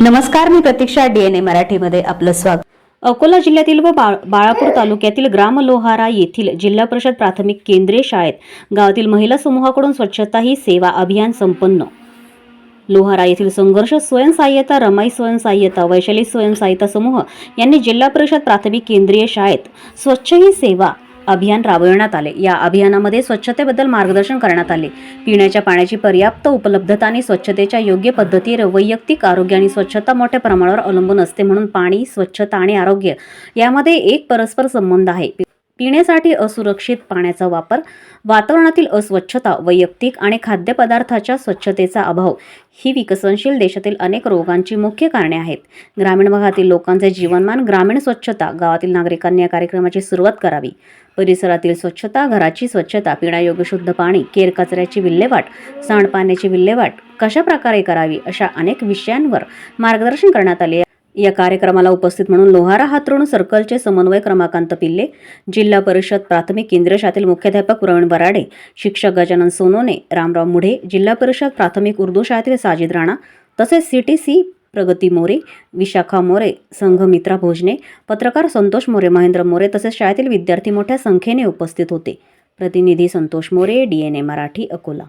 नमस्कार मी प्रतीक्षा डीएनए मराठीमध्ये आपलं स्वागत. अकोला जिल्ह्यातील व बाळ- बाळापूर तालुक्यातील ग्राम लोहारा येथील जिल्हा परिषद प्राथमिक केंद्रीय शाळेत गावातील महिला समूहाकडून स्वच्छता ही सेवा अभियान संपन्न. लोहारा येथील संघर्ष स्वयंसहाय्यता रमाई स्वयंसहाय्यता वैशाली स्वयंसहाय्यता समूह यांनी जिल्हा परिषद प्राथमिक केंद्रीय शाळेत स्वच्छ ही सेवा अभियान राबविण्यात आले. या अभियानामध्ये स्वच्छतेबद्दल मार्गदर्शन करण्यात आले. पिण्याच्या पाण्याची पर्याप्त उपलब्धता आणि स्वच्छतेच्या योग्य पद्धतीवर वैयक्तिक आरोग्य आणि स्वच्छता मोठ्या प्रमाणावर अवलंबून असते म्हणून पाणी स्वच्छता आणि आरोग्य यामध्ये एक परस्पर संबंध आहे. पिण्यासाठी असुरक्षित पाण्याचा वापर वातावरणातील अस्वच्छता वैयक्तिक आणि खाद्यपदार्थाच्या स्वच्छतेचा अभाव ही विकसनशील देशातील अनेक रोगांची मुख्य कारणे आहेत. ग्रामीण भागातील लोकांचे जीवनमान ग्रामीण स्वच्छता गावातील नागरिकांनी या कार्यक्रमाची सुरुवात करावी. परिसरातील स्वच्छता घराची स्वच्छता पिण्यायोग्य शुद्ध पाणी केर कचऱ्याची विल्हेवाट सांडपाण्याची विल्हेवाट कशा प्रकारे करावी अशा अनेक विषयांवर मार्गदर्शन करण्यात आले या कार्यक्रमाला उपस्थित म्हणून लोहारा हातरुण सर्कलचे समन्वय क्रमाकांत पिल्ले जिल्हा परिषद प्राथमिक केंद्र शाळेतील मुख्याध्यापक प्रवीण बराडे शिक्षक गजानन सोनोने रामराव मुढे जिल्हा परिषद प्राथमिक उर्दू शाळेतील साजिद राणा तसेच सी टी सी प्रगती मोरे विशाखा मोरे संघमित्रा भोजने पत्रकार संतोष मोरे महेंद्र मोरे तसेच शाळेतील विद्यार्थी मोठ्या संख्येने उपस्थित होते. प्रतिनिधी Santosh More D N A Marathi Akola.